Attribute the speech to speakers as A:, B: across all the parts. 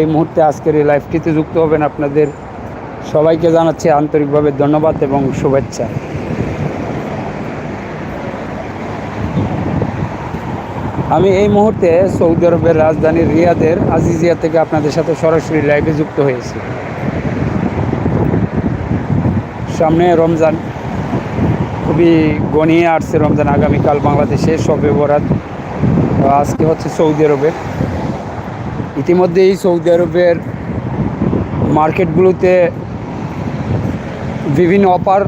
A: এই মুহূর্তে আজকের এই লাইভটিতে যুক্ত হবেন আপনাদের সবাইকে জানাচ্ছি আন্তরিকভাবে ধন্যবাদ এবং শুভেচ্ছা। আমি এই মুহূর্তে সৌদি আরবের রাজধানী রিয়াদের আজিজিয়া থেকে আপনাদের সাথে সরাসরি লাইভে যুক্ত হয়েছি। সামনে রমজান খুবই গনিয়ে আসছে রমজান, আগামীকাল বাংলাদেশে সবে বরাত। আজকে হচ্ছে সৌদি আরবের ইতিমধ্যেই সৌদি আরবের মার্কেটগুলোতে বিভিন্ন অফার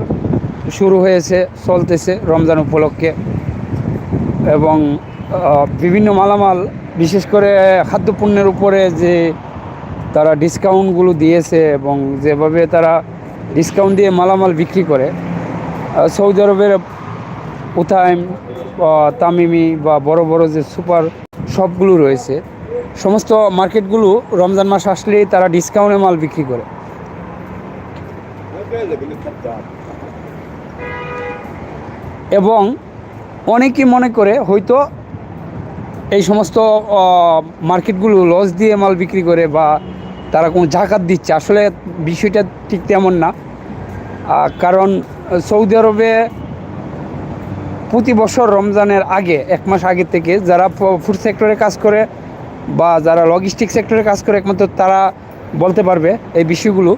A: শুরু হয়েছে, চলতেছে রমজান উপলক্ষে। এবং বিভিন্ন মালামাল, বিশেষ করে খাদ্যপণ্যের উপরে যে তারা ডিসকাউন্টগুলো দিয়েছে এবং যেভাবে তারা ডিসকাউন্ট দিয়ে মালামাল বিক্রি করে সৌদি আরবের উথাইম তামিমি বা বড় বড় যে সুপার শপগুলো রয়েছে সমস্ত মার্কেটগুলো রমজান মাস আসলেই তারা ডিসকাউন্টে মাল বিক্রি করে। এবং অনেকেই মনে করে হয়তো এই সমস্ত মার্কেটগুলো লস দিয়ে মাল বিক্রি করে বা তারা কোনো জাকাত দিচ্ছে। আসলে বিষয়টা ঠিক তেমন না। কারণ সৌদি আরবে প্রতি বছর রমজানের আগে, এক মাস আগে থেকে যারা ফুড সেক্টরে কাজ করে বা যারা লজিস্টিক সেক্টরে কাজ করে, একমাত্র তারা বলতে পারবে এই বিষয়গুলো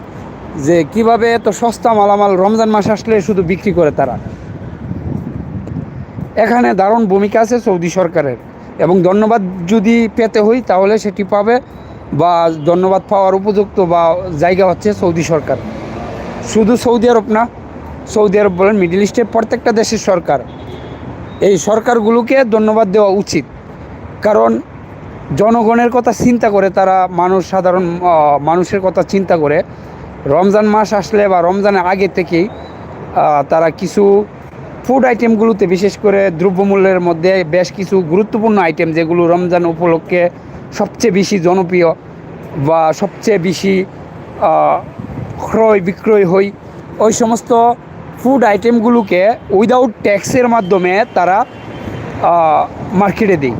A: যে কীভাবে এত সস্তা মালামাল রমজান মাস আসলে শুধু বিক্রি করে তারা। এখানে দারুণ ভূমিকা আছে সৌদি সরকারের এবং ধন্যবাদ যদি পেতে হই তাহলে সেটি পাবে বা ধন্যবাদ পাওয়ার উপযুক্ত বা জায়গা হচ্ছে সৌদি সরকার। শুধু সৌদি আরব না, সৌদি আরব বলেন মিডিল ইস্টের প্রত্যেকটা দেশের সরকার। এই সরকারগুলোকে ধন্যবাদ দেওয়া উচিত। কারণ জনগণের কথা চিন্তা করে, তারা মানুষ সাধারণ মানুষের কথা চিন্তা করে, রমজান মাস আসলে বা রমজানের আগে থেকেই তারা কিছু ফুড আইটেমগুলোতে বিশেষ করে দ্রব্যমূল্যের মধ্যে বেশ কিছু গুরুত্বপূর্ণ আইটেম যেগুলো রমজান উপলক্ষে সবচেয়ে বেশি জনপ্রিয় বা সবচেয়ে বেশি ক্রয় বিক্রয় হয়, ওই সমস্ত ফুড আইটেমগুলোকে উইদাউট ট্যাক্সের মাধ্যমে তারা মার্কেটে দেয়।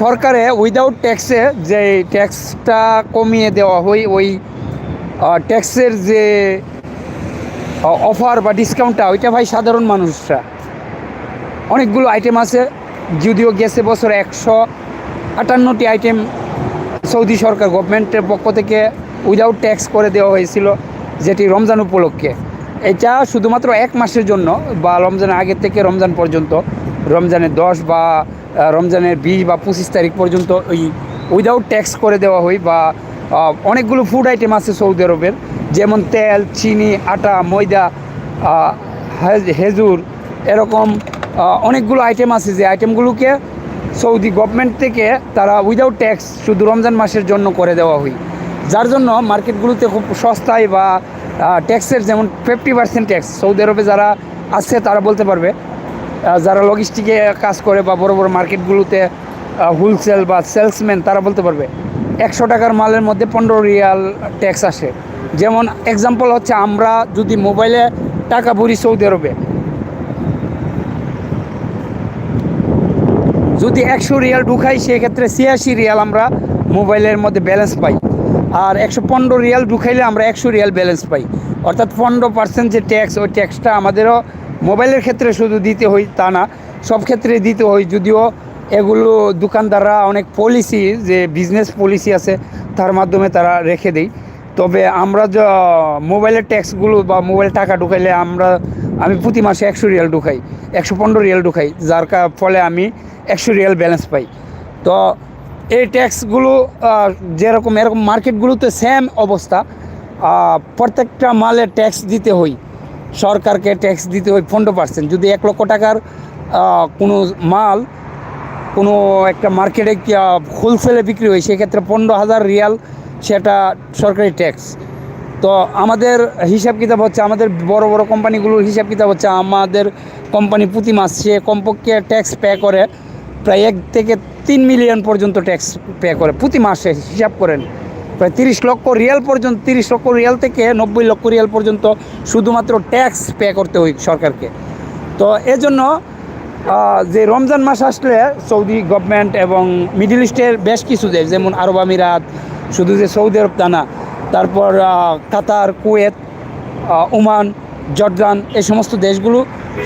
A: সরকারে উইদাউট ট্যাক্সে যে ট্যাক্সটা কমিয়ে দেওয়া হয়, ওই ট্যাক্সের যে অফার বা ডিসকাউন্টটা ওইটা ভাই সাধারণ মানুষরা। অনেকগুলো আইটেম আছে, যদিও গেছে বছর একশো আটান্নটি আইটেম সৌদি সরকার গভর্নমেন্টের পক্ষ থেকে উইদাউট ট্যাক্স করে দেওয়া হয়েছিল, যেটি রমজান উপলক্ষে। এটা শুধুমাত্র এক মাসের জন্য, বা রমজানের আগে থেকে রমজান পর্যন্ত রমজানের দশ বা রমজানের বিশ বা পঁচিশ তারিখ পর্যন্ত ওই উইদাউট ট্যাক্স করে দেওয়া হয় বা অনেকগুলো ফুড আইটেম আছে সৌদি আরবের, যেমন তেল, চিনি, আটা, ময়দা হেজুর, এরকম অনেকগুলো আইটেম আছে। যে আইটেমগুলোকে সৌদি গভর্নমেন্ট থেকে তারা উইদাউট ট্যাক্স শুধু রমজান মাসের জন্য করে দেওয়া হয়। যার জন্য মার্কেটগুলোতে খুব সস্তায় বা ট্যাক্সের যেমন ফিফটি পার্সেন্ট ট্যাক্স সৌদি আরবে যারা আছে তারা বলতে পারবে যারা লজিস্টিকে কাজ করে বা বড় বড় মার্কেটগুলোতে হোলসেল বা সেলসম্যান তারা বলতে পারবে, একশো টাকার মালের মধ্যে পনেরো রিয়াল ট্যাক্স আসে। যেমন এক্সাম্পল হচ্ছে, আমরা যদি মোবাইলে টাকা ভরি সৌদি আরবে, যদি একশো রিয়াল ঢুকাই, সেক্ষেত্রে ছিয়াশি রিয়াল আমরা মোবাইলের মধ্যে ব্যালেন্স পাই। আর একশো পনেরো রিয়াল ঢুকাইলে আমরা একশো রিয়াল ব্যালেন্স পাই। অর্থাৎ পনেরো পার্সেন্ট যে ট্যাক্স ওই ট্যাক্সটা আমাদেরও মোবাইলের ক্ষেত্রে শুধু দিতে হয় তা না, সব ক্ষেত্রে দিতে হয় যদিও এগুলো দোকানদাররা অনেক পলিসি যে বিজনেস পলিসি আছে, তার মাধ্যমে তারা রেখে দেয় তবে আমরা যে মোবাইলের ট্যাক্সগুলো বা মোবাইল টাকা ঢুকাইলে আমরা, আমি প্রতি মাসে একশো রিয়াল ঢুকাই, একশো পনেরো রিয়াল ঢুকাই, যার ফলে আমি একশো রিয়াল ব্যালেন্স পাই। তো এই ট্যাক্সগুলো যেরকম, এরকম মার্কেটগুলোতে সেম অবস্থা। প্রত্যেকটা মালের ট্যাক্স দিতে হয় সরকারকে ট্যাক্স দিতে হয় পনেরো পার্সেন্ট যদি এক লক্ষ টাকার কোনো মাল, কোনো একটা মার্কেটে হোলসেলে বিক্রি হয়, সেক্ষেত্রে পনেরো হাজার রিয়াল সেটা সরকারি ট্যাক্স তো আমাদের হিসাব কিতাব হচ্ছে, আমাদের বড় বড় কোম্পানিগুলোর হিসাব কিতাব হচ্ছে, আমাদের কোম্পানি প্রতি মাসে কমপক্ষে ট্যাক্স পে করে, প্রায় এক থেকে তিন মিলিয়ন পর্যন্ত ট্যাক্স পে করে, প্রতি মাসে হিসাব করেন। প্রায় তিরিশ লক্ষ রিয়াল পর্যন্ত, তিরিশ লক্ষ রিয়াল থেকে নব্বই লক্ষ রিয়াল পর্যন্ত শুধুমাত্র ট্যাক্স পে করতে হয় সরকারকে। তো এজন্য যে রমজান মাস আসলে সৌদি গভর্নমেন্ট এবং মিডিল ইস্টের বেশ কিছু দেশ, যেমন আরব আমিরাত, শুধু যে সৌদি আরব তা না, তারপর কাতার, কুয়েত ওমান, জর্দান, এই সমস্ত দেশগুলো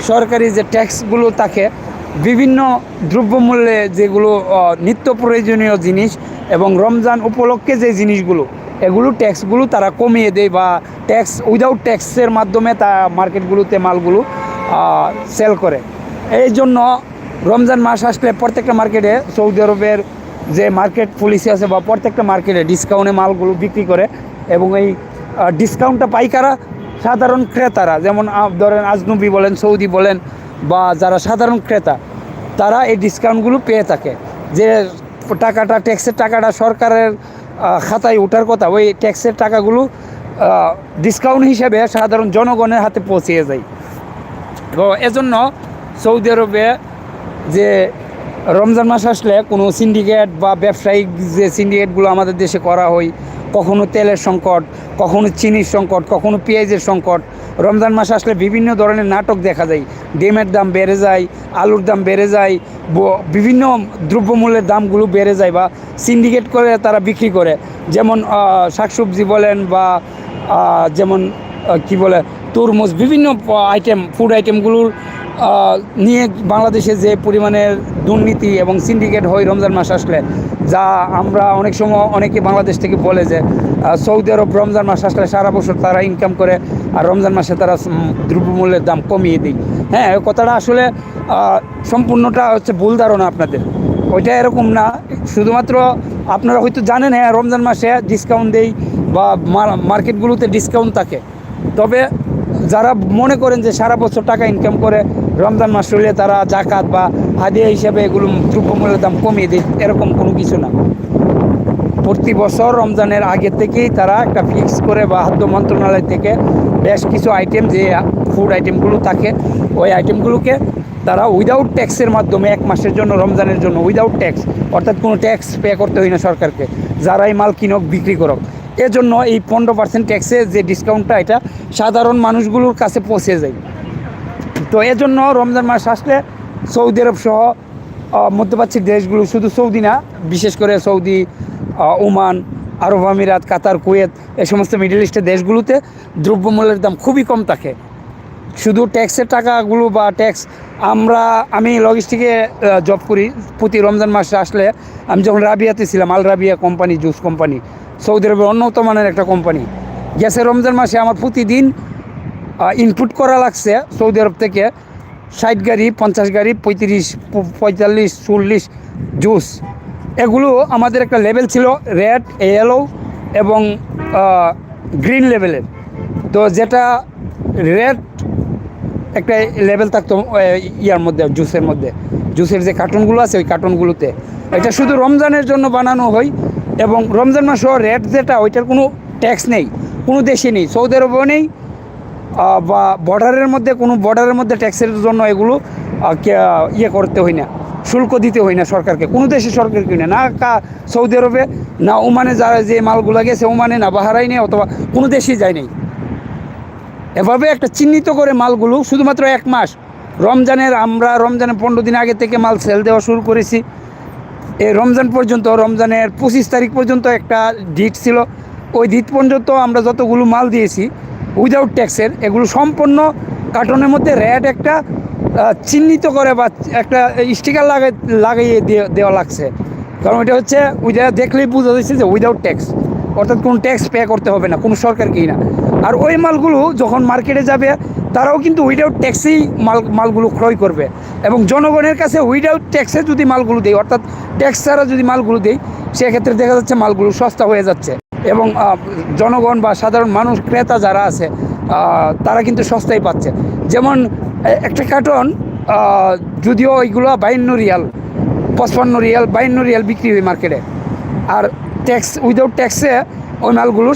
A: সরকারি যে ট্যাক্সগুলো থাকে বিভিন্ন দ্রব্যমূল্যে যেগুলো নিত্য প্রয়োজনীয় জিনিস এবং রমজান উপলক্ষে যে জিনিসগুলো, এগুলো ট্যাক্সগুলো তারা কমিয়ে দেয় বা ট্যাক্স উইদাউট ট্যাক্সের মাধ্যমে তা মার্কেটগুলোতে মালগুলো সেল করে। এই জন্য রমজান মাস আসলে প্রত্যেকটা মার্কেটে সৌদি আরবের যে মার্কেট পলিসি আছে বা প্রত্যেকটা মার্কেটে ডিসকাউন্টে মালগুলো বিক্রি করে এবং এই ডিসকাউন্টটা পাইকারা সাধারণ ক্রেতারা, যেমন ধরেন আজনবী বলেন, সৌদি বলেন বা যারা সাধারণ ক্রেতা, তারা এই ডিসকাউন্টগুলো পেয়ে থাকে। যে টাকাটা ট্যাক্সের টাকাটা সরকারের খাতায় ওঠার কথা, ওই ট্যাক্সের টাকাগুলো ডিসকাউন্ট হিসেবে সাধারণ জনগণের হাতে পৌঁছিয়ে যায় তো এজন্য সৌদি আরবে যে রমজান মাস আসলে কোনো সিন্ডিকেট বা ব্যবসায়িক যে সিন্ডিকেটগুলো আমাদের দেশে করা হয়, কখনো তেলের সংকট, কখনো চিনির সংকট, কখনো পেঁয়াজের সংকট রমজান মাস আসলে বিভিন্ন ধরনের নাটক দেখা যায়। ডিমের দাম বেড়ে যায়, আলুর দাম বেড়ে যায় বিভিন্ন দ্রব্যমূল্যের দামগুলো বেড়ে যায় বা সিন্ডিকেট করে তারা বিক্রি করে। যেমন শাকসবজি বলেন বা যেমন কি বলে, তরমুজ, বিভিন্ন আইটেম ফুড আইটেমগুলোর নিয়ে বাংলাদেশে যে পরিমাণের দুর্নীতি এবং সিন্ডিকেট হয় রমজান মাস আসলে, যা আমরা অনেক সময় অনেকে বাংলাদেশ থেকে বলে যে সৌদি আরব রমজান মাস আসলে সারা বছর তারা ইনকাম করে, আর রমজান মাসে তারা দ্রব্যমূল্যের দাম কমিয়ে দেয়। হ্যাঁ কথাটা আসলে সম্পূর্ণটা হচ্ছে ভুল ধারণা আপনাদের। ওইটা এরকম না। শুধুমাত্র আপনারা হয়তো জানেন হ্যাঁ রমজান মাসে ডিসকাউন্ট দেই বা মার- মার্কেটগুলোতে ডিসকাউন্ট থাকে। তবে যারা মনে করেন যে সারা বছর টাকা ইনকাম করে, রমজান মাস হলে তারা জাকাত বা হাদিয়া হিসাবে এগুলো দ্রব্যমূল্যের দাম কমিয়ে দেয়, এরকম কোনো কিছু না। প্রতি বছর রমজানের আগে থেকেই তারা একটা ফিক্স করে বা খাদ্য মন্ত্রণালয় থেকে বেশ কিছু আইটেম যে ফুড আইটেমগুলো থাকে, ওই আইটেমগুলোকে তারা উইদাউট ট্যাক্সের মাধ্যমে এক মাসের জন্য, রমজানের জন্য উইদাউট ট্যাক্স অর্থাৎ কোনো ট্যাক্স পে করতে হয় না সরকারকে, যারাই মাল কিনক, বিক্রি করক। এজন্য এই পনেরো পার্সেন্ট ট্যাক্সের যে ডিসকাউন্টটা এটা সাধারণ মানুষগুলোর কাছে পৌঁছে যায়। তো এজন্য রমজান মাস আসলে সৌদি আরব সহ মধ্যপ্রাচ্যের দেশগুলো শুধু সৌদি না, বিশেষ করে সৌদি ওমান, আরব আমিরাত, কাতার, কুয়েত এই সমস্ত মিডল ইস্টের দেশগুলোতে দ্রব্যমূল্যের দাম খুবই কম থাকে। শুধু ট্যাক্সের টাকাগুলো বা ট্যাক্স, আমরা, আমি লজিস্টিকে জব করি। প্রতি রমজান মাসে আসলে আমি যখন রাবিয়াতে ছিলাম, Al Rabia company, juice company, Saudi আরবের অন্যতম মানের একটা কোম্পানি। গ্যাসে রমজান মাসে আমার প্রতিদিন ইনপুট করা লাগছে সৌদি আরব থেকে ষাট গাড়ি, পঞ্চাশ গাড়ি, পঁয়ত্রিশ, পঁয়তাল্লিশ, চল্লিশ জুস। এগুলো আমাদের একটা লেভেল ছিল রেড ইয়েলো এবং গ্রিন লেভেলের তো যেটা রেড একটা লেভেল থাকতো ইয়ার মধ্যে জুসের মধ্যে। জুসের যে কার্টুনগুলো আছে, ওই কার্টুনগুলোতে এটা শুধু রমজানের জন্য বানানো হয় এবং রমজান মাসও রেট যেটা, ওইটার কোনো ট্যাক্স নেই, কোনো দেশে নেই। সৌদি আরবেও নেই বা বর্ডারের মধ্যে, কোনো বর্ডারের মধ্যে ট্যাক্সের জন্য এগুলো ইয়ে করতে হয় না। শুল্ক দিতে হয় না সরকারকে। কোনো দেশে সরকার কিনে না। কা সৌদি আরবে, না ওমানে যারা যে মালগুলো গেছে, ওমানে না বাহারাইনে অথবা কোনো দেশেই যায় নাই। এভাবে একটা চিহ্নিত করে মালগুলো শুধুমাত্র এক মাস, রমজানের আমরা রমজানের পনেরো দিন আগে থেকে মাল সেল দেওয়া শুরু করেছি। এই রমজান পর্যন্ত, রমজানের পঁচিশ তারিখ পর্যন্ত একটা ডিট ছিল। ওই ডিট পর্যন্ত আমরা যতগুলো মাল দিয়েছি উইদাউট ট্যাক্সের এগুলো সম্পূর্ণ কার্টনের মধ্যে রেড একটা চিহ্নিত করে বা একটা স্টিকার লাগাই লাগাইয়ে দিয়ে- দেওয়া লাগছে। কারণ এটা হচ্ছে ওইটা দেখলেই বোঝা যাচ্ছে যে উইদাউট ট্যাক্স অর্থাৎ কোনো ট্যাক্স পে করতে হবে না, কোনো সরকারকেই না। আর ওই মালগুলো যখন মার্কেটে যাবে, তারাও কিন্তু উইদাউট ট্যাক্সেই মাল, মালগুলো ক্রয় করবে। এবং জনগণের কাছে উইদাউট ট্যাক্সে যদি মালগুলো দেয়, অর্থাৎ ট্যাক্স ছাড়া যদি মালগুলো দেয়, সেক্ষেত্রে দেখা যাচ্ছে মালগুলো সস্তা হয়ে যাচ্ছে। এবং জনগণ বা সাধারণ মানুষ, ক্রেতা যারা আছে তারা কিন্তু সস্তায় পাচ্ছে। যেমন একটা কার্টন যদিও ওইগুলো বাইন্ন রিয়াল, পঁচপান্ন রিয়াল বাইন্ন রিয়াল বিক্রি হয় মার্কেটে আর ট্যাক্স উইদাউট ট্যাক্সে ওই মালগুলো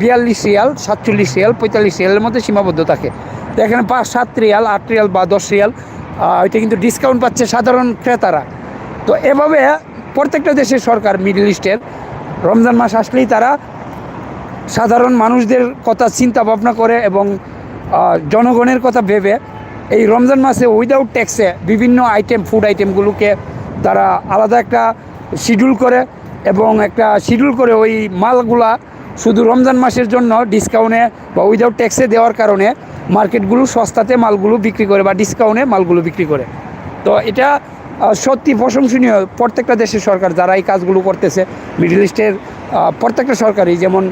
A: বিয়াল্লিশ রিয়াল, সাতচল্লিশ রিয়াল, পঁয়তাল্লিশ রিয়ালের মধ্যে সীমাবদ্ধ থাকে। এখানে পাঁচ, সাত রিয়াল, আট রিয়াল বা দশ রিয়াল ওইটা কিন্তু ডিসকাউন্ট পাচ্ছে সাধারণ ক্রেতারা। তো এভাবে প্রত্যেকটা দেশের সরকার মিডল ইস্টের রমজান মাস আসলেই তারা সাধারণ মানুষদের কথা চিন্তা ভাবনা করে এবং জনগণের কথা ভেবে এই রমজান মাসে উইদাউট ট্যাক্সে বিভিন্ন আইটেম ফুড আইটেমগুলোকে তারা আলাদা একটা শিডিউল করে এবং একটা শিডিউল করে ওই মালগুলা শুধু রমজান মাসের জন্য ডিসকাউন্টে বা উইদাউট ট্যাক্সে দেওয়ার কারণে মার্কেটগুলো সস্তাতে মালগুলো বিক্রি করে বা ডিসকাউন্টে মালগুলো বিক্রি করে। তো এটা সত্যি প্রশংসনীয় প্রত্যেকটা দেশের সরকার যারা এই কাজগুলো করতেছে। মিডল ইস্টের প্রত্যেকটা সরকারই যেমন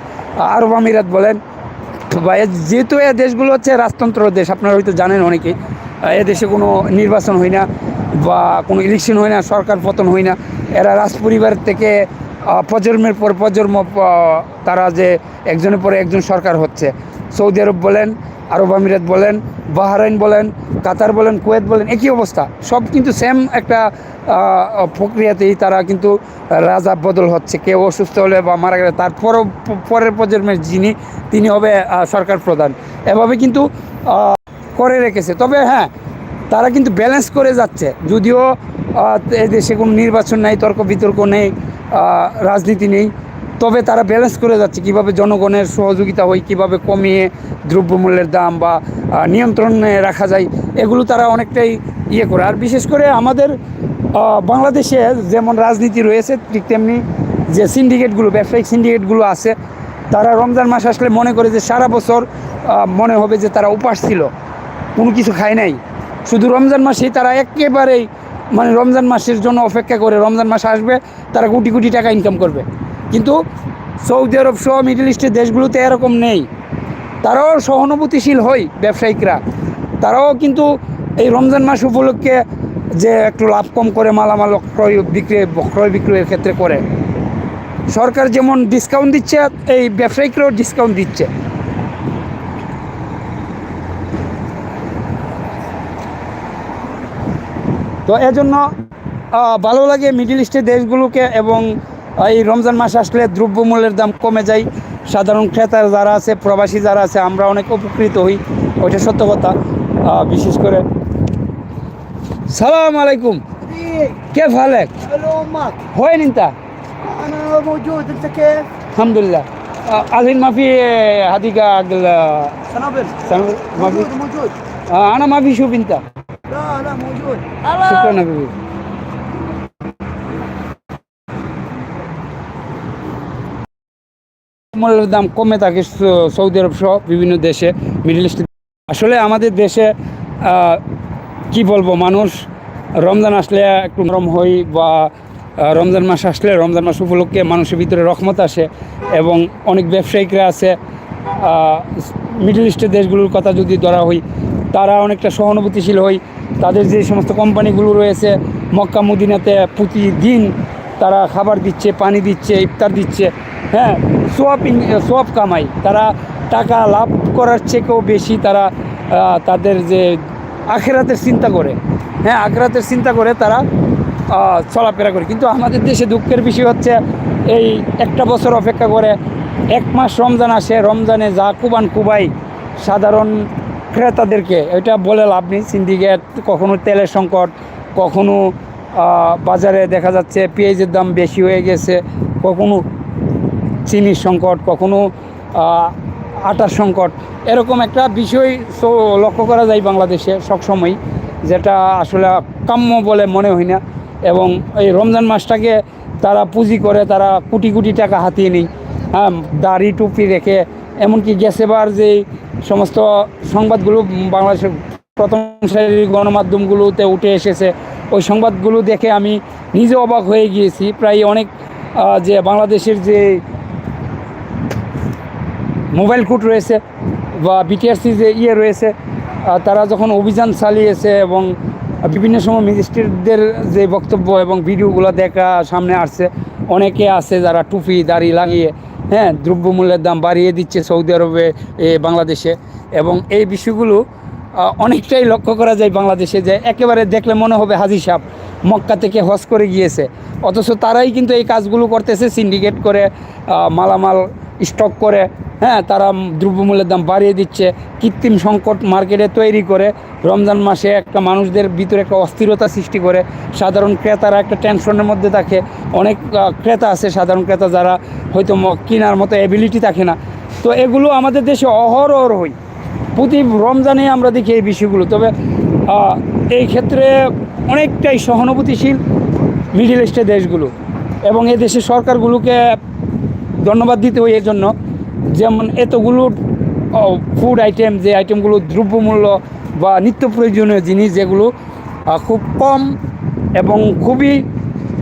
A: আরব আমিরাত বলেন বা এ- যেহেতু এ দেশগুলো হচ্ছে রাজতন্ত্র দেশ, আপনারা হয়তো জানেন অনেকে, এ দেশে কোনো নির্বাচন হয় না বা কোনো ইলেকশন হয় না, সরকার পতন হয় না। এরা রাজপরিবার থেকে প্রজন্মের পর প্রজন্ম তারা যে একজনের পরে একজন সরকার হচ্ছে। সৌদি আরব বলেন আরব আমিরাত বলেন বাহরাইন বলেন কাতার বলেন কুয়েত বলেন একই অবস্থা। সব কিন্তু সেম একটা প্রক্রিয়াতেই তারা কিন্তু রাজা বদল হচ্ছে। কেউ অসুস্থ হলে বা মারা গেলে তার পর- পরের প্রজন্মের যিনি তিনি হবে সরকার প্রধান। এভাবে কিন্তু করে রেখেছে। তবে হ্যাঁ তারা কিন্তু ব্যালেন্স করে যাচ্ছে। যদিও আহ, এ দেশে কোনো নির্বাচন নেই তর্ক বিতর্ক নেই রাজনীতি নেই। তবে তারা ব্যালেন্স করে যাচ্ছে। কীভাবে জনগণের সহযোগিতা হয়, কীভাবে কমিয়ে দ্রব্যমূল্যের দাম বা নিয়ন্ত্রণে রাখা যায়, এগুলো তারা অনেকটাই ইয়ে করে। আর বিশেষ করে আমাদের বাংলাদেশে যেমন রাজনীতি রয়েছে, ঠিক তেমনি যে সিন্ডিকেটগুলো ব্যবসায়িক সিন্ডিকেটগুলো আছে, তারা রমজান মাস আসলে মনে করে যে সারা বছর মনে হবে যে তারা উপাস ছিল, কোনো কিছু খায় নাই। শুধু রমজান মাসেই তারা একেবারেই মানে রমজান মাসের জন্য অপেক্ষা করে, রমজান মাস আসবে, তারা কোটি কোটি টাকা ইনকাম করবে। কিন্তু সৌদি আরব সহ মিডল ইস্টের দেশগুলোতে এরকম নেই। তারাও সহানুভূতিশীল হয় ব্যবসায়িকরা। তারাও কিন্তু এই রমজান মাস উপলক্ষে যে একটু লাভ কম করে মালামাল ক্রয় বিক্রয়, ক্রয় বিক্রয়ের ক্ষেত্রে করে। সরকার যেমন ডিসকাউন্ট দিচ্ছে, এই ব্যবসায়িকরাও ডিসকাউন্ট দিচ্ছে। তো এজন্য ভালো লাগে মিডিল ইস্টের দেশগুলোকে এবং এই রমজান মাস আসলে দ্রব্যমূল্যের দাম কমে যায় সাধারণ ক্রেতা যারা আছে প্রবাসী যারা আছে আমরা অনেক উপকৃত হই ওইটা সত্য কথা আহ, বিশেষ করে সালাম আলাইকুম কে ফালেক
B: الو امك
A: হয় নিন্তা
B: انا موجود انت كيف؟
A: আলহামদুলিল্লাহ আলহিন মাফি হাদিকা আগল
B: سنابل
A: মাফি
B: موجود موجود
A: আনা মাফি শুবিনতা
B: لا لا موجود
A: শুক্রান হাবিবি মূল্যের দাম কমে থাকে সৌদি আরব সহ বিভিন্ন দেশে, মিডল ইস্ট। আসলে আমাদের দেশে কি বলব, মানুষ রমজান আসলে একটু নরম হই বা রমজান মাস আসলে রমজান মাস উপলক্ষে মানুষের ভিতরে রহমত আসে এবং অনেক ব্যবসায়িকরা আছে। মিডল ইস্টের দেশগুলোর কথা যদি ধরা হয়, তারা অনেকটা সহানুভূতিশীল হয়। তাদের যে সমস্ত কোম্পানিগুলো রয়েছে, মক্কা, মদিনাতে প্রতিদিন তারা খাবার দিচ্ছে, পানি দিচ্ছে, ইফতার দিচ্ছে হ্যাঁ? সোয়াপ সোয়াপ কামাই। তারা টাকা লাভ করার থেকেও বেশি তারা তাদের যে আখেরাতের চিন্তা করে। হ্যাঁ আখেরাতের চিন্তা করে তারা চলাফেরা করে। কিন্তু আমাদের দেশে দুঃখের বিষয় হচ্ছে, এই একটা বছর অপেক্ষা করে এক মাস রমজান আসে। রমজানে যা কুবান কুবাই, সাধারণ ক্রেতাদেরকে, এটা বলে লাভ নেই। সিন্ডিকেট, কখনো তেলের সংকট, কখনো বাজারে দেখা যাচ্ছে পেঁয়াজের দাম বেশি হয়ে গেছে, কখনো চিনির সংকট, কখনো আটার সংকট, এরকম একটা বিষয় তো লক্ষ্য করা যায় বাংলাদেশে সবসময় যেটা আসলে কাম্য বলে মনে হয় না। এবং এই রমজান মাসটাকে তারা পুঁজি করে, তারা কোটি কোটি টাকা হাতিয়ে নেই হ্যাঁ দাড়ি টুপি রেখে, এমনকি গ্যাসেবার যে সমস্ত সংবাদগুলো বাংলাদেশের প্রথম সারির গণমাধ্যমগুলোতে উঠে এসেছে, ওই সংবাদগুলো দেখে আমি নিজে অবাক হয়ে গিয়েছি। প্রায় অনেক যে বাংলাদেশের যে মোবাইল কোর্ট রয়েছে বা বিটিআরসি যে ইয়ে রয়েছে তারা যখন অভিযান চালিয়েছে এবং বিভিন্ন সময় ম্যাজিস্ট্রেটদের যে বক্তব্য এবং ভিডিওগুলো দেখা সামনে আসছে অনেকে আছে যারা টুপি দাড়ি লাগিয়ে হ্যাঁ দ্রব্যমূল্যের দাম বাড়িয়ে দিচ্ছে সৌদি আরবে এ, বাংলাদেশে। এবং এই বিষয়গুলো অনেকটাই লক্ষ্য করা যায় বাংলাদেশে যে একেবারে দেখলে মনে হবে হাজি সাহেব মক্কা থেকে হজ করে গিয়েছে। অথচ তারাই কিন্তু এই কাজগুলো করতেছে সিন্ডিকেট করে মালামাল স্টক করে হ্যাঁ তারা দ্রব্যমূল্যের দাম বাড়িয়ে দিচ্ছে, কৃত্রিম সংকট মার্কেটে তৈরি করে, রমজান মাসে একটা মানুষদের ভিতরে একটা অস্থিরতা সৃষ্টি করে, সাধারণ ক্রেতারা একটা টেনশনের মধ্যে থাকে, অনেক ক্রেতা আছে, সাধারণ ক্রেতা যারা হয়তো কেনার মতো অ্যাবিলিটি থাকে না। তো এগুলো আমাদের দেশে অহরহ হই প্রতি রমজানে আমরা দেখি এই বিষয়গুলো, তবে এই ক্ষেত্রে অনেকটাই সহানুভূতিশীল মিডিল ইস্টের দেশগুলো এবং এই দেশের সরকারগুলোকে ধন্যবাদ দিতে হয় এর জন্য যেমন এতগুলো ফুড আইটেম যে আইটেমগুলো দ্রব্যমূল্য বা নিত্য প্রয়োজনীয় জিনিস যেগুলো খুব কম এবং খুবই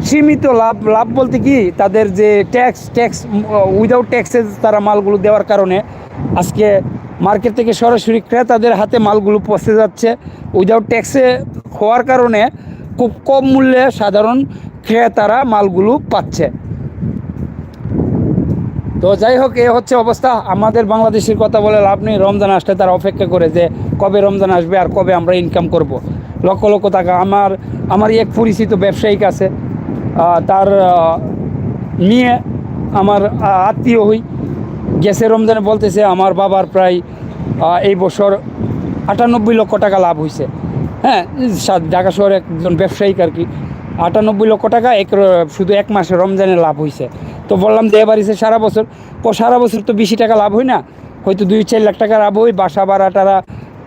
A: সীমিত লাভ লাভ বলতে কি, তাদের যে ট্যাক্স ট্যাক্স উইদাউট ট্যাক্সে তারা মালগুলো দেওয়ার কারণে আজকে মার্কেট থেকে সরাসরি ক্রেতাদের হাতে মালগুলো পৌঁছে যাচ্ছে। উইদাউট ট্যাক্সে হওয়ার কারণে খুব কম মূল্যে সাধারণ ক্রেতারা মালগুলো পাচ্ছে। তো যাই হোক, এ হচ্ছে অবস্থা। আমাদের বাংলাদেশের কথা বলে লাভ নেই। রমজান আসলে তারা অপেক্ষা করে যে কবে রমজান আসবে আর কবে আমরা ইনকাম করব। লক্ষ লক্ষ টাকা। আমার আমার এক পরিচিত ব্যবসায়িক আছে। তার নিয়ে আমার আত্মীয় হই। গেছে রমজানে বলতেছে, আমার বাবার প্রায় এই বছর আটানব্বই লক্ষ টাকা লাভ হয়েছে হ্যাঁ ঢাকা শহরে একজন ব্যবসায়িক আর কি। আটানব্বই লক্ষ টাকা এক শুধু এক মাসে রমজানে লাভ হয়েছে তো বললাম যে এবার সারা বছর। সারা বছর তো বেশি টাকা লাভ হয় না। হয়তো দুই চার লাখ টাকা লাভ হয় বাসা ভাড়া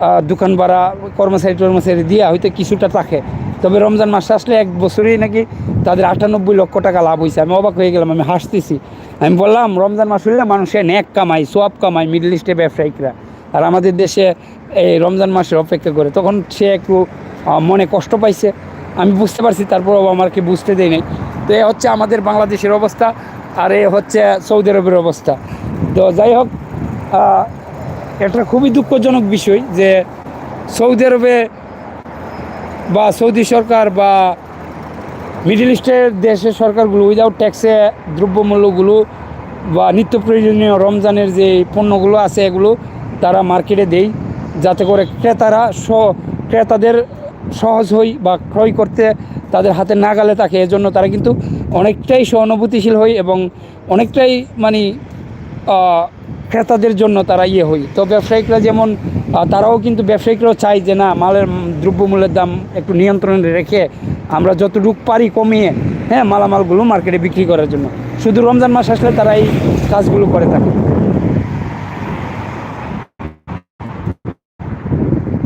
A: আহ, দোকান ভাড়া কর্মচারী টর্মচারী দিয়া হয়তো কিছুটা থাকে। তবে রমজান মাস আসলে এক বছরেই নাকি তাদের আটানব্বই লক্ষ টাকা লাভ হয়েছে আমি অবাক হয়ে গেলাম আমি হাসতেছি। আমি বললাম রমজান মাস হলে মানুষের ন্যাক কামায় সোয়াব কামাই মিডল ইস্টে ব্যবসায়িকরা। আর আমাদের দেশে এই রমজান মাসের অপেক্ষা করে। তখন সে একটু মনে কষ্ট পাইছে। আমি বুঝতে পারছি, তারপরেও আমাকে বুঝতে দেয় নাই। তো এ হচ্ছে আমাদের বাংলাদেশের অবস্থা, আর এ হচ্ছে সৌদি আরবের অবস্থা। তো যাই হোক এটা খুবই দুঃখজনক বিষয় যে সৌদি আরবে বা সৌদি সরকার বা মিডল ইস্টের দেশের সরকারগুলো উইদাউট ট্যাক্সে দ্রব্যমূল্যগুলো বা নিত্য প্রয়োজনীয় রমজানের যে পণ্যগুলো আছে এগুলো তারা মার্কেটে দেয়, যাতে করে ক্রেতারা স, ক্রেতাদের সহজ হই বা ক্রয় করতে তাদের হাতে না নাগালে থাকে এজন্য তারা কিন্তু অনেকটাই সহানুভূতিশীল হয় এবং অনেকটাই মানে ক্রেতাদের জন্য তারা ইয়ে হই। তো ব্যবসায়িকরা যেমন তারাও কিন্তু ব্যবসায়িকরাও চায় যে না, মালের দ্রব্যমূল্যের দাম একটু নিয়ন্ত্রণে রেখে আমরা যতটুকু পারি কমিয়ে হ্যাঁ মালামালগুলো মার্কেটে বিক্রি করার জন্য। শুধু রমজান মাস আসলে তারা এই কাজগুলো করে থাকে।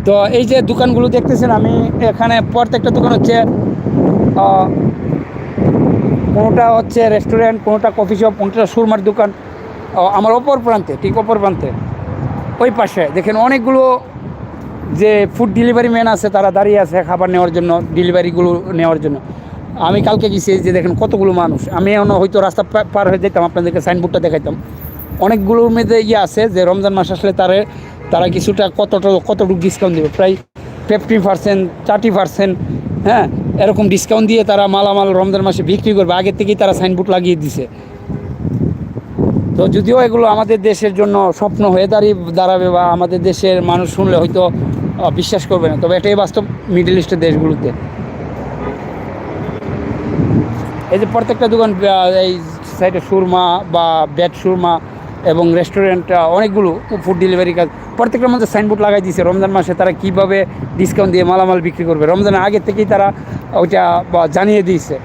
A: তো এই যে দোকানগুলো দেখতেছেন, আমি এখানে প্রত্যেকটা দোকান হচ্ছে কোনোটা হচ্ছে রেস্টুরেন্ট কোনোটা কফি শপ কোনোটা সুরমার দোকান আমার অপর প্রান্তে, ঠিক অপর প্রান্তে, ওই পাশে। দেখেন অনেকগুলো যে ফুড ডেলিভারি ম্যান আছে, তারা দাঁড়িয়ে আছে খাবার নেওয়ার জন্য ডেলিভারিগুলো নেওয়ার জন্য। আমি কালকে গেছি যে দেখেন কতগুলো মানুষ। আমি এখন হয়তো রাস্তা পার হয়ে যেতাম আপনাদেরকে সাইনবোর্ডটা দেখাইতাম। অনেকগুলোর মধ্যে ইয়ে আছে যে রমজান মাস আসলে তারে, তারা কিছুটা কতটা, কতটুকু ডিসকাউন্ট দেবে? প্রায় ফিফটি পার্সেন্ট থার্টি পার্সেন্ট হ্যাঁ? এরকম ডিসকাউন্ট দিয়ে তারা মালামাল রমজান মাসে বিক্রি করবে। আগের থেকেই তারা সাইনবোর্ড লাগিয়ে দিছে। তো যদিও এগুলো আমাদের দেশের জন্য স্বপ্ন হয়ে দাঁড়িয়ে দাঁড়াবে বা আমাদের দেশের মানুষ শুনলে হয়তো বিশ্বাস করবে না। তবে এটাই বাস্তব মিডল ইস্টের দেশগুলোতে। এই যে প্রত্যেকটা দোকান এই সাইডে সুরমা বা ব্যাট সুরমা এবং রেস্টুরেন্ট অনেকগুলো ফুড ডেলিভারি কাজ প্রত্যেকটার মধ্যে সাইনবোর্ড লাগাই দিয়েছে রমজান মাসে তারা কীভাবে ডিসকাউন্ট দিয়ে মালামাল বিক্রি করবে? রমজানের আগে থেকেই তারা ওইটা জানিয়ে দিয়েছে।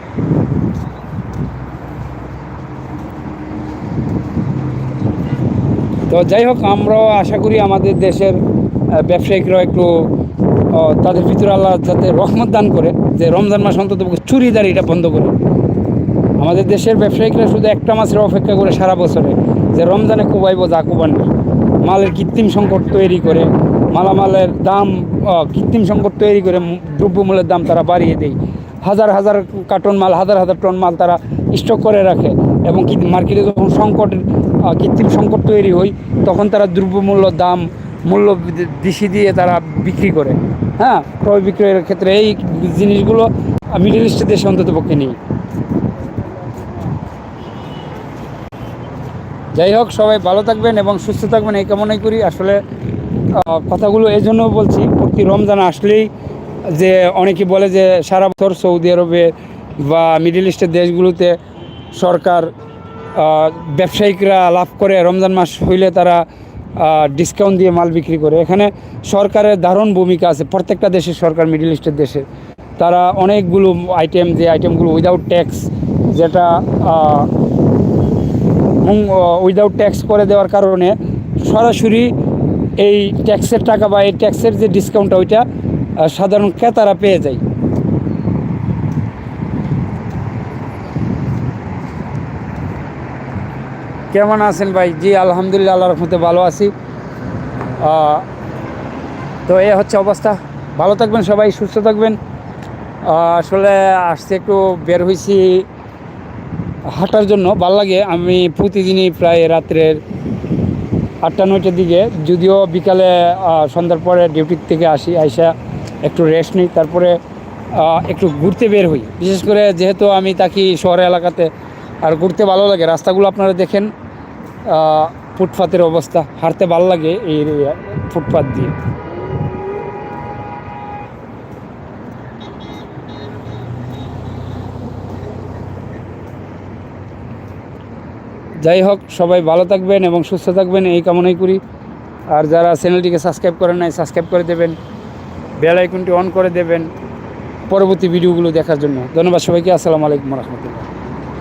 A: তো যাই হোক আমরাও আশা করি আমাদের দেশের আহ, ব্যবসায়িকরাও একটু তাদের ভিতরে আল্লাহ যাতে রহমত দান করে যে রমজান মাস অন্তত চুরিদারিটা বন্ধ করে। আমাদের দেশের ব্যবসায়িকরা শুধু একটা মাসের অপেক্ষা করে সারা বছরে। যে রমজানে কোবাইব যা কোবান। না মালের কৃত্রিম সংকট তৈরি করে, মালামালের দাম কৃত্রিম সংকট তৈরি করে দ্রব্যমূল্যের দাম তারা বাড়িয়ে দেয়। হাজার হাজার কার্টন মাল, হাজার হাজার টন মাল তারা স্টক করে রাখে এবং মার্কেটে যখন সংকট কৃত্রিম সংকট তৈরি হয়, তখন তারা দ্রব্যমূল্য দাম, মূল্য বেশি দিয়ে তারা বিক্রি করে। হ্যাঁ ক্রয় বিক্রয়ের ক্ষেত্রে এই জিনিসগুলো মিডল ইস্টের দেশে অন্তত পক্ষে নেই। যাই হোক, সবাই ভালো থাকবেন এবং সুস্থ থাকবেন, এই কামনাই করি। আসলে কথাগুলো এই জন্য বলছি, প্রতি রমজান আসলেই যে অনেকে বলে যে সারা বছর সৌদি আরবে বা মিডল ইস্টের দেশগুলোতে সরকার ব্যবসায়িকরা লাভ করে, রমজান মাস হইলে তারা ডিসকাউন্ট দিয়ে মাল বিক্রি করে। এখানে সরকারের দারুণ ভূমিকা আছে, প্রত্যেকটা দেশের সরকার মিডল ইস্টের দেশে। তারা অনেকগুলো আইটেম যে আইটেমগুলো উইদাউট ট্যাক্স যেটা আহ, উইদাউট ট্যাক্স করে দেওয়ার কারণে সরাসরি এই ট্যাক্সের টাকা বা এই ট্যাক্সের যে ডিসকাউন্টটা ওইটা সাধারণ ক্রেতারা পেয়ে যায়। কেমন আছেন ভাই? জি আলহামদুলিল্লাহ আল্লাহর রহমতে ভালো আছি। তো এ হচ্ছে অবস্থা। ভালো থাকবেন সবাই সুস্থ থাকবেন। আসলে আসতে একটু বের হয়েছি হাঁটার জন্য ভালো লাগে। আমি প্রতিদিনই প্রায় রাত্রের আটটা, নয়টার দিকে, যদিও বিকালে সন্ধ্যার পরে ডিউটির থেকে আসি, আইসা একটু রেস্ট নিই, তারপরে একটু ঘুরতে বের হই। বিশেষ করে যেহেতু আমি থাকি শহর এলাকাতে, আর ঘুরতে ভালো লাগে। রাস্তাগুলো আপনারা দেখেন ফুটপাতের অবস্থা। হাঁটতে ভালো লাগে এই ফুটপাত দিয়ে। যাই হোক, সবাই ভালো থাকবেন এবং সুস্থ থাকবেন, এই কামনাই করি। আর যারা চ্যানেলটিকে সাবস্ক্রাইব করেন নাই সাবস্ক্রাইব করে দেবেন বেল অন করে দেবেন, পরবর্তী ভিডিওগুলো দেখার জন্য। ধন্যবাদ সবাইকে, আসসালামু আলাইকুম রহমতুল্লাহ।